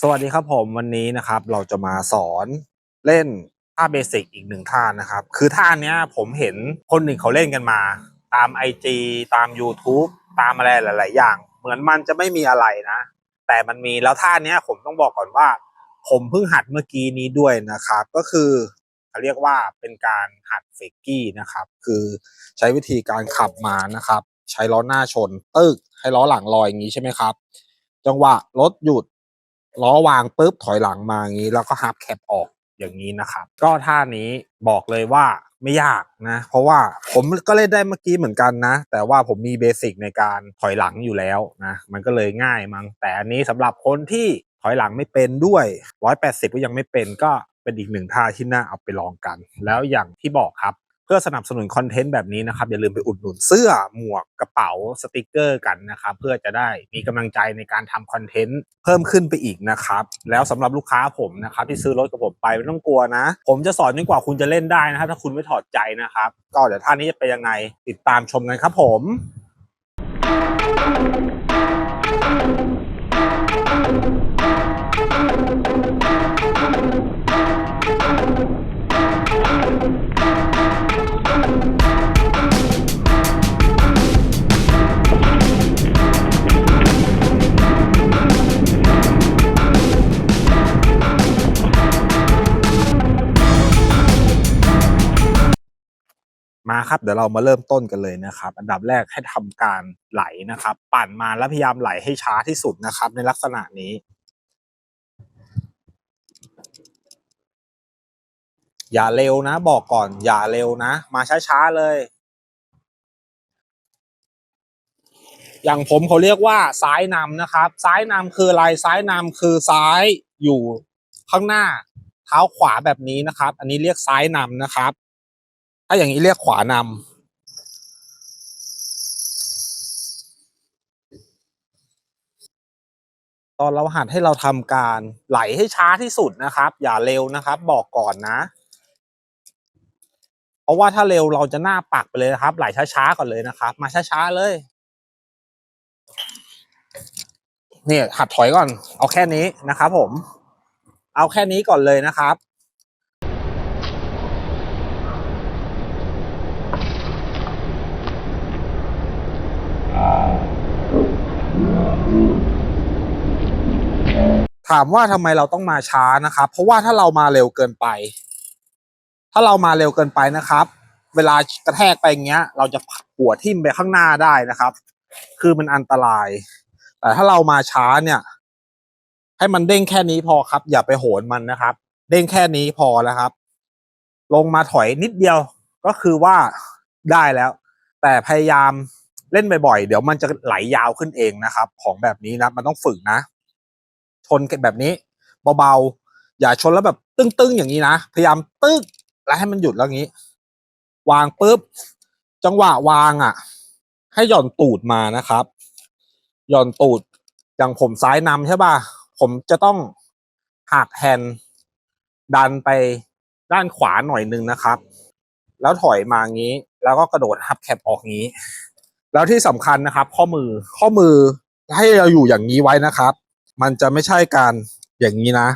สวัสดีครับผมวันนี้นะครับ เราจะมาสอนเล่น ท่าเบสิกอีกหนึ่งท่านะครับ คือท่าเนี้ยผมเห็นคนหนึ่งเขาเล่นกันมา ตาม IG ตาม YouTube ตามอะไรหลาย ๆ อย่าง เหมือนมันจะไม่มีอะไรนะ แต่มันมีแล้วท่าเนี้ยผมต้องบอกก่อนว่า ผมเพิ่งหัดเมื่อกี้นี้ด้วยนะครับ ก็คือเขาเรียกว่าเป็นการหัดเฟกกี้นะครับ คือใช้วิธีการขับมานะครับ ใช้ล้อหน้าชนตึกให้ล้อหลังลอยอย่างนี้ใช่ไหมครับ จังหวะรถหยุดล้อวางปุ๊บถอยหลังมาอย่างนี้ แล้วก็ฮับแคปออก อย่างนี้นะครับ ก็ท่านี้บอกเลยว่าไม่ยากนะ เพราะว่าผมก็เล่นได้เมื่อกี้เหมือนกันนะ แต่ว่าผมมีเบสิกในการถอยหลังอยู่แล้วนะ มันก็เลยง่ายมั้งแต่อันนี้สำหรับคนที่ถอยหลังไม่เป็นด้วย 180 ก็ยังไม่เป็นก็เป็นอีกหนึ่งท่าที่น่าเอาไปลองกัน แล้วอย่างที่บอกครับ เพื่อสนับสนุนคอนเทนต์แบบนี้นะครับ อย่าลืมไปอุดหนุนเสื้อหมวกกระเป๋าสติกเกอร์กันนะครับ เพื่อจะได้มีกำลังใจในการทำคอนเทนต์เพิ่มขึ้นไปอีกนะครับ แล้วสำหรับลูกค้าผมนะครับ ที่ซื้อรถกับผมไปไม่ต้องกลัวนะ ผมจะสอนจนกว่าคุณจะเล่นได้นะครับถ้าคุณไม่ถอดใจนะครับ ก็เดี๋ยวท่านี้จะเป็นยังไงติดตามชมกันครับผม ครับ เดี๋ยวเรามาเริ่มต้นกันเลยนะครับ อันดับแรกให้ทำการไหลนะครับ ปั่นมาแล้วพยายามไหลให้ช้าที่สุดนะครับ ในลักษณะนี้ อย่าเร็วนะ บอกก่อน อย่าเร็วนะ มาช้าๆเลย อย่างผมเขาเรียกว่าซ้ายนำนะครับ ซ้ายนำคืออะไรซ้ายนำคือซ้ายอยู่ข้างหน้า เท้าขวาแบบนี้นะครับ อันนี้เรียกซ้ายนำนะครับ ถ้าอย่างนี้เรียกขวานำตอนเราหัดให้เราทำการไหลให้ช้าที่สุดนะครับ อย่าเร็วนะครับ บอกก่อนนะ เพราะว่าถ้าเร็วเราจะหน้าปักไปเลยนะครับ ไหลช้าๆก่อนเลยนะครับ มาช้าๆเลยเนี่ยหัดถอยก่อน เอาแค่นี้นะครับผม เอาแค่นี้ก่อนเลยนะครับ ถามว่าทำไมเราต้องมาช้านะครับ เพราะว่าถ้าเรามาเร็วเกินไป ถ้าเรามาเร็วเกินไปนะครับ เวลากระแทกไปอย่างเงี้ย เราจะหัวทิ่มไปข้างหน้าได้นะครับ คือมันอันตราย แต่ถ้าเรามาช้าเนี่ย ให้มันเด้งแค่นี้พอครับ อย่าไปโหนมันนะครับ เด้งแค่นี้พอแล้วครับ ลงมาถอยนิดเดียวก็คือว่าได้แล้ว แต่พยายามเล่นบ่อยๆ เดี๋ยวมันจะไหลยาวขึ้นเองนะครับ ของแบบนี้นะ มันต้องฝึกนะ ชนแบบนี้เบาๆอย่าชนแล้วแบบตึ้งๆอย่างนี้นะพยายามตึ้งแล้วให้มันหยุดแล้วงี้ วางปุ๊บ จังหวะวางอะ ให้หย่อนตูดมานะครับ หย่อนตูดอย่างผมซ้ายนำใช่ป่ะผมจะต้องหักแฮนด์ดันไปด้านขวาหน่อยนึงนะครับ แล้วถอยมางี้ แล้วก็กระโดดฮับแคปออกงี้ แล้วที่สำคัญนะครับ ข้อมือข้อมือให้เราอยู่อย่างนี้ไว้นะครับ มันจะไม่ใช่การอย่างนี้นะ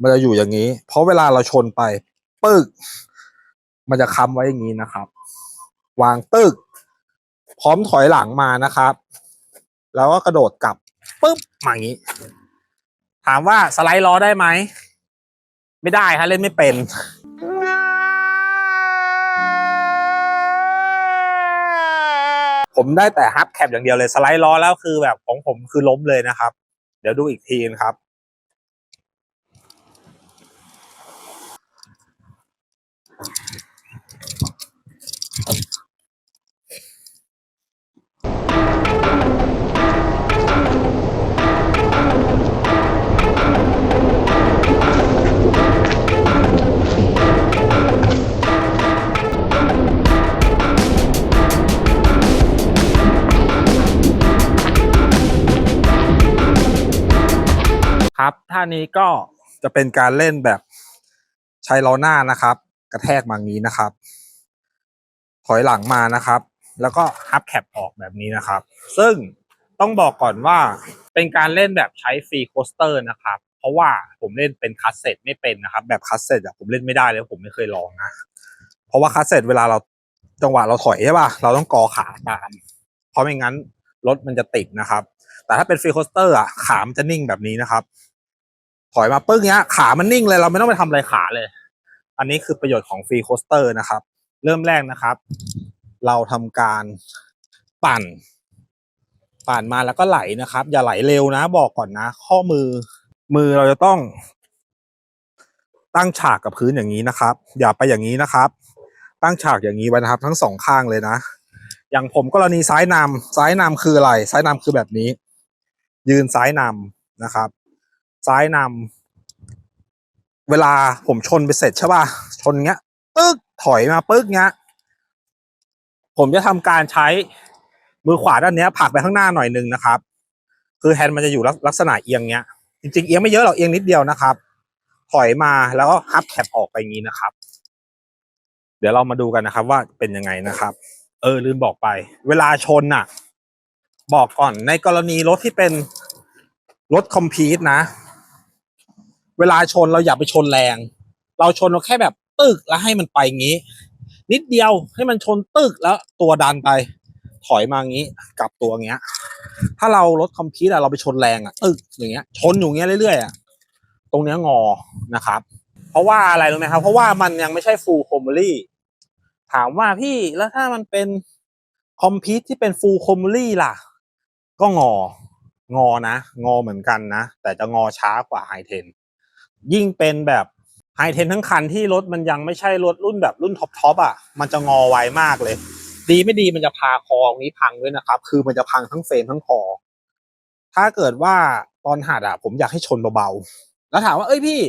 มันจะอยู่อย่างนี้ เพราะเวลาเราชนไป ปึก มันจะค้ำไว้อย่างนี้นะครับ วางตึก พร้อมถอยหลังมานะครับ แล้วก็กระโดดกลับปึ๊บมาอย่างนี้ ถามว่าสไลด์ล้อได้ไหม ไม่ได้ฮะเล่นไม่เป็นผมได้แต่ฮับแคปอย่างเดียวเลยสไลด์ล้อแล้วคือแบบของผมคือล้มเลยนะครับ เดี๋ยวดูอีกทีนะครับ ครับท่านี้ก็จะเป็นการเล่นแบบใช้ล้อหน้านะครับ กระแทกมางนี้นะครับ ถอยหลังมานะครับ แล้วก็ฮับแคปออกแบบนี้นะครับ ซึ่งต้องบอกก่อนว่าเป็นการเล่นแบบใช้ฟรีโคสเตอร์นะครับ เพราะว่าผมเล่นเป็นคัสเซ็ตไม่เป็นนะครับ แบบคัสเซ็ตอะผมเล่นไม่ได้เลยผมไม่เคยลองนะเพราะว่าคัสเซ็ตเวลาเราจังหวะเราถอยใช่ป่ะเราต้องกอขาตาม เพราะไม่งั้นรถมันจะติดนะครับ แต่ถ้าเป็นฟรีโคสเตอร์อะขามจะนิ่งแบบนี้นะครับ ถอยมาปึ้งเนี้ยขามันนิ่งเลยเราไม่ต้องไปทำอะไรขาเลย อันนี้คือประโยชน์ของฟรีโคสเตอร์นะครับ เริ่มแรกนะครับ เราทำการปั่น ปั่นมาแล้วก็ไหลนะครับ อย่าไหลเร็วนะบอกก่อนนะ ข้อมือมือเราจะต้อง ตั้งฉากกับพื้นอย่างนี้นะครับ อย่าไปอย่างนี้นะครับ ตั้งฉากอย่างนี้ไว้นะครับ ทั้งสองข้างเลยนะ อย่างผมกรณีซ้ายนำซ้ายนำคืออะไร ซ้ายนำคือแบบนี้ ยืนซ้ายนำนะครับ ซ้ายนำเวลาผมชนไปเสร็จใช่ป่ะชนเงี้ยปึ๊กถอยมาปึ๊กเงี้ย ผมจะทำการใช้มือขวาด้านเนี้ยผลักไปข้างหน้าหน่อยหนึ่งนะครับ คือแฮนด์มันจะอยู่ลักษณะเอียงเนี้ย จริงๆเอียงไม่เยอะหรอกเอียงนิดเดียวนะครับ ถอยมาแล้วก็ฮับแคปออกไปงนี้นะครับ เดี๋ยวเรามาดูกันนะครับ ว่าเป็นยังไงนะครับ เออลืมบอกไป เวลาชนน่ะ บอกก่อนในกรณีรถที่เป็นรถคอมพีทนะ เวลาชนเราอย่าไปชนแรง เราชนเราแค่แบบตึกแล้วให้มันไปงี้ นิดเดียวให้มันชนตึกแล้วตัวดันไป ถอยมางี้กลับตัวเงี้ย ถ้าเรารถคอมพิวต์อะเราไปชนแรงอะตึกอย่างเงี้ย ชนอยู่เงี้ยเรื่อยๆอะตรงเนี้ยงอนะครับ เพราะว่าอะไรรู้ไหมครับ เพราะว่ามันยังไม่ใช่ฟูลคอม l ลี่ถามว่าพี่แล้วถ้ามันเป็นคอมพิวที่เป็นฟูลคอม l ลี่ล่ะ ก็งองอนะ งอเหมือนกันนะ แต่จะงอช้ากว่าไฮเทน ยิ่งเป็นแบบไฮเทนทั้งคันที่รถมันยังไม่ใช่รถรุ่นแบบรุ่นท็อปทอปอะมันจะงอไวมากเลย ดีไม่ดีมันจะพาคอตรงนี้พังด้วยนะครับ คือมันจะพังทั้งเฟรมทั้งคอ ถ้าเกิดว่าตอนหัดอะ ผมอยากให้ชนเบาๆแล้วถามว่าเอ้ยพี่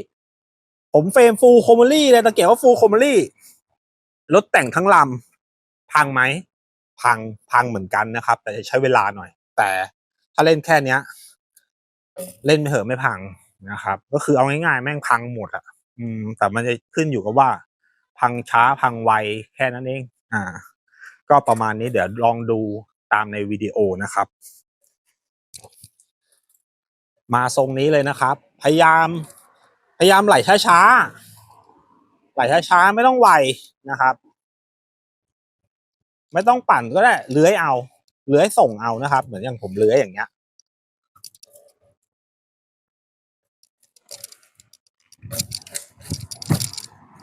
ผมเฟรมฟูลคอมเมลี่เลยตะเกียบว่าฟูลคอมเมลี่รถแต่งทั้งลำพังไหมพังพังเหมือนกันนะครับ แต่จะใช้เวลาหน่อย แต่ถ้าเล่นแค่เนี้ย เล่นไม่เหอะไม่พัง นะครับ ก็คือเอาง่ายๆ แม่งพังหมดอะ อืม แต่มันจะขึ้นอยู่กับว่า พังช้าพังไวแค่นั้นเอง อ่า ก็ประมาณนี้เดี๋ยวลองดูตามในวิดีโอนะครับ มาทรงนี้เลยนะครับ พยายาม พยายามไหลช้าๆไหลช้าๆไม่ต้องไวนะครับ ไม่ต้องปั่นก็ได้เลื้อยเอาเลื้อยส่งเอานะครับ เหมือนอย่างผมเลื้อยอย่างเงี้ย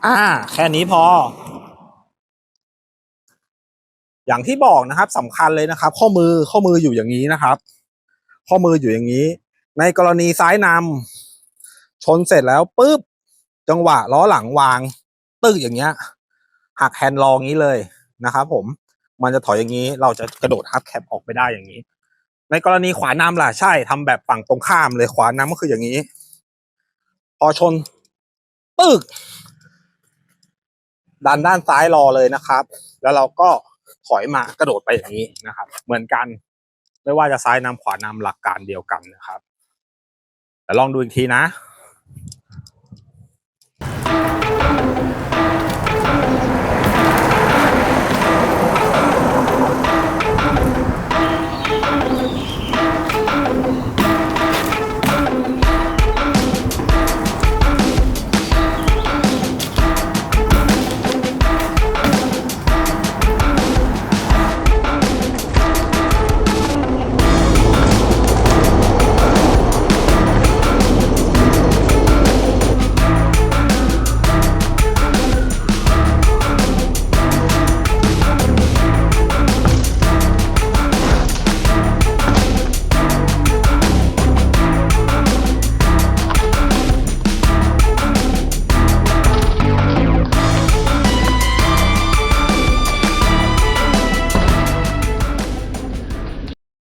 อ่า แค่นี้พอ อย่างที่บอกนะครับสำคัญเลยนะครับ ข้อมือข้อมืออยู่อย่างนี้นะครับ ข้อมืออยู่อย่างนี้ ในกรณีซ้ายนำชนเสร็จแล้วปุ๊บจังหวะล้อหลังวาง ตึกอย่างเงี้ยหักแฮนด์ลองนี้เลยนะครับผมมันจะถอยอย่างนี้ เราจะกระโดดฮับแคปออกไปได้อย่างนี้ ในกรณีขวานำล่ะใช่ทำแบบฝั่งตรงข้ามเลยขวานำก็คืออย่างนี้ พอชนตึก ดันด้านซ้ายรอเลยนะครับ แล้วเราก็ถอยมากระโดดไปอย่างนี้นะครับ เหมือนกัน ไม่ว่าจะซ้ายนำขวานำหลักการเดียวกันนะครับแต่ลองดูอีกทีนะ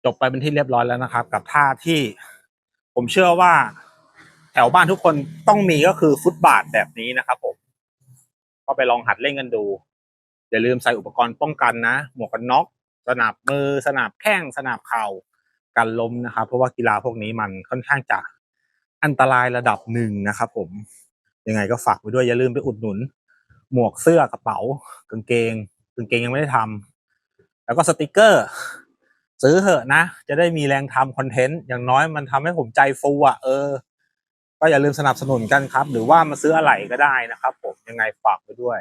จบไปเป็นที่เรียบร้อยแล้วนะครับ กับท่าที่ผมเชื่อว่าแถวบ้านทุกคนต้องมีก็คือฟุตบาทแบบนี้นะครับ ผม ก็ไปลองหัดเล่นกันดู อย่าลืมใส่อุปกรณ์ป้องกันนะ หมวกกันน็อก สนับมือ สนับแข้ง สนับเข่า กันล้มนะครับ เพราะว่ากีฬาพวกนี้มันค่อนข้างจะอันตรายระดับหนึ่งนะครับ ผม ยังไงก็ฝากไว้ด้วยอย่าลืมไปอุดหนุน หมวกเสื้อกระเป๋ากางเกงกางเกงยังไม่ได้ทำแล้วก็สติกเกอร์ ซื้อเหอะนะ จะได้มีแรงทำคอนเทนต์อย่างน้อยมันทำให้ผมใจฟูอะเออ ก็อย่าลืมสนับสนุนกันครับ หรือว่ามาซื้ออะไรก็ได้นะครับผมยังไงฝากไว้ด้วย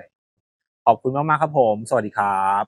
ขอบคุณมาก ๆ ครับผม สวัสดีครับ